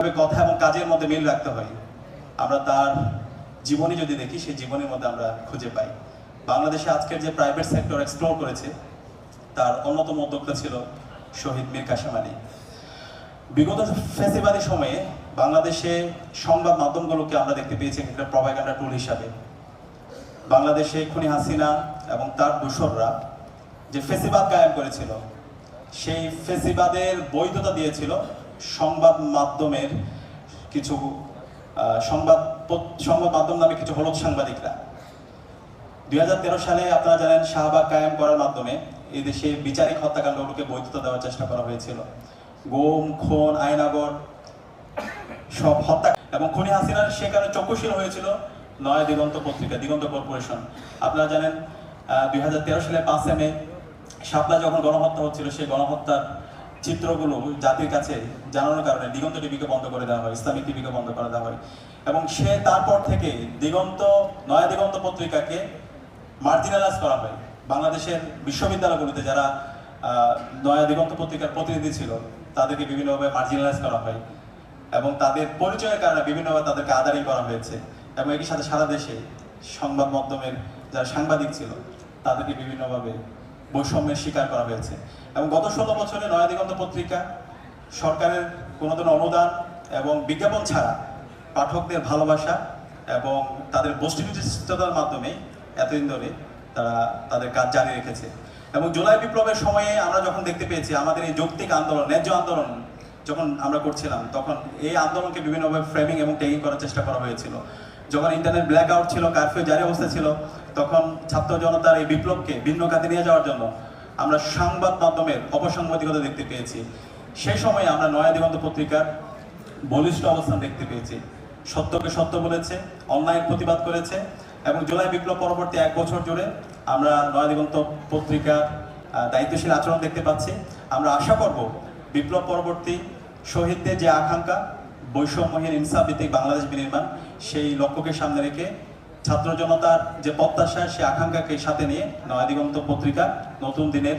কথা এবং কাজের মধ্যে মিল রাখতে হয়। আমরা তার জীবনী যদি দেখি, সেই জীবনের মধ্যে আমরা খুঁজে পাই। বাংলাদেশে আজকের যে প্রাইভেট সেক্টর এক্সপ্লোর করেছে, তার অন্যতম উদ্যোক্তা ছিল শহীদ মীর কাসেম আলী। বিগত ফেসিবাদী সময়ে বাংলাদেশে সংবাদ মাধ্যমগুলোকে আমরা দেখতে পেয়েছি একটা প্রভাগান্ডা টুল হিসাবে। বাংলাদেশে খুনি হাসিনা এবং তার দূষররা যে ফেসিবাদ কায়েম করেছিল, সেই ফেসিবাদের বৈধতা দিয়েছিল সংবাদ মাধ্যমের কিছু সংবাদ সংবাদ মাধ্যম নামে কিছু হলুদ সাংবাদিকরা। দুই সালে আপনারা জানেন শাহবাগ কায়েম করার মাধ্যমে এই দেশে বিচারিক হত্যাকাণ্ডগুলোকে বৈধতা দেওয়ার চেষ্টা করা হয়েছিল। গোম, খুন আয়নাগর সব হত্যা এবং খুনি হাসিনার সে কারণে চক্ষুশীল হয়েছিল নয় দিগন্ত পত্রিকা, দিগন্ত কর্পোরেশন। আপনারা জানেন দুই হাজার তেরো সালে পাঁচে মে শাপলা যখন গণহত্যা হচ্ছিল, সেই গণহত্যার চিত্রগুলো জাতির কাছে জানানোর কারণে দিগন্ত টিভিকে বন্ধ করে দেওয়া হয়, ইসলামিক টিভিকে বন্ধ করে দেওয়া হয়। এবং সে তারপর থেকে দিগন্ত, নয়া দিগন্ত পত্রিকাকে মার্জিনালাইজ করা হয়। বাংলাদেশের বিশ্ববিদ্যালয়গুলোতে যারা নয়া দিগন্ত পত্রিকার প্রতিনিধি ছিল, তাদেরকে বিভিন্নভাবে মার্জিনালাইজ করা হয়। এবং তাদের পরিচয়ের কারণে বিভিন্নভাবে তাদেরকে আদারি করা হয়েছে। এবং একই সাথে সারা দেশে সংবাদ মাধ্যমের যারা সাংবাদিক ছিল, তাদেরকে বিভিন্নভাবে বৈষম্যের শিকার করা হয়েছে। এবং গত ষোলো বছরে নয়া দিগন্ত পত্রিকা সরকারের কোনো ধরনের অনুদান এবং বিজ্ঞাপন ছাড়া পাঠকদের ভালোবাসা এবং তাদের বস্তুনিষ্ঠতার মাধ্যমে এতদিন ধরে তারা তাদের কাজ জারি রেখেছে। এবং জুলাই বিপ্লবের সময়ে আমরা যখন দেখতে পেয়েছি, আমাদের এই যৌক্তিক আন্দোলন, ন্যায্য আন্দোলন যখন আমরা করছিলাম, তখন এই আন্দোলনকে বিভিন্নভাবে ফ্রেমিং এবং টেকিং করার চেষ্টা করা হয়েছিল। যখন ইন্টারনেট ব্ল্যাক আউট ছিল কারফিউ জারি অবস্থা ছিল, তখন ছাত্র জনতার এই বিপ্লবকে ভিন্ন খাতে নিয়ে যাওয়ার জন্য আমরা সংবাদ মাধ্যমের অপসাংবাদিকতা দেখতে পেয়েছি। সেই সময়ে আমরা নয়া দিগন্ত পত্রিকার বলিষ্ঠ অবস্থান দেখতে পেয়েছি। সত্যকে সত্য বলেছে, অন্যায়ের প্রতিবাদ করেছে এবং জুলাই বিপ্লব পরবর্তী এক বছর জুড়ে আমরা নয়া দিগন্ত পত্রিকার দায়িত্বশীল আচরণ দেখতে পাচ্ছি। আমরা আশা করব বিপ্লব পরবর্তী শহীদদের যে আকাঙ্ক্ষা বৈষম্যহীন ইনসাফ ভিত্তিক বাংলাদেশ বিনির্মাণ, সেই লক্ষ্যকে সামনে রেখে ছাত্র জনতার যে প্রত্যাশা, সেই আকাঙ্ক্ষাকে সাথে নিয়ে নয়া দিগন্ত পত্রিকা নতুন দিনের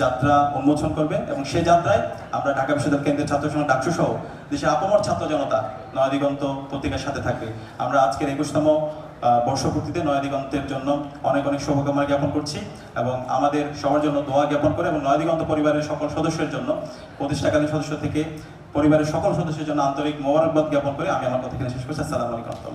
যাত্রা উন্মোচন করবে এবং সেই যাত্রায় আমরা ঢাকা বিশ্ববিদ্যালয় কেন্দ্রের ছাত্র সংঘ ডাকসু সহ দেশের আপমর ছাত্র জনতা নয়া দিগন্ত পত্রিকার সাথে থাকবে। আমরা আজকের একুশতম বর্ষপূর্তিতে নয়া দিগন্তের জন্য অনেক অনেক শুভকামনা জ্ঞাপন করছি এবং আমাদের সবার জন্য দোয়া জ্ঞাপন করে এবং নয়া দিগন্ত পরিবারের সকল সদস্যের জন্য প্রতিষ্ঠাকালীন সদস্য থেকে পরিবারের সকল সদস্যের জন্য আন্তরিক মোবারকবাদ জ্ঞাপন করে আমি আমার কথা এখানে শেষ করছি। আসসালামু আলাইকুম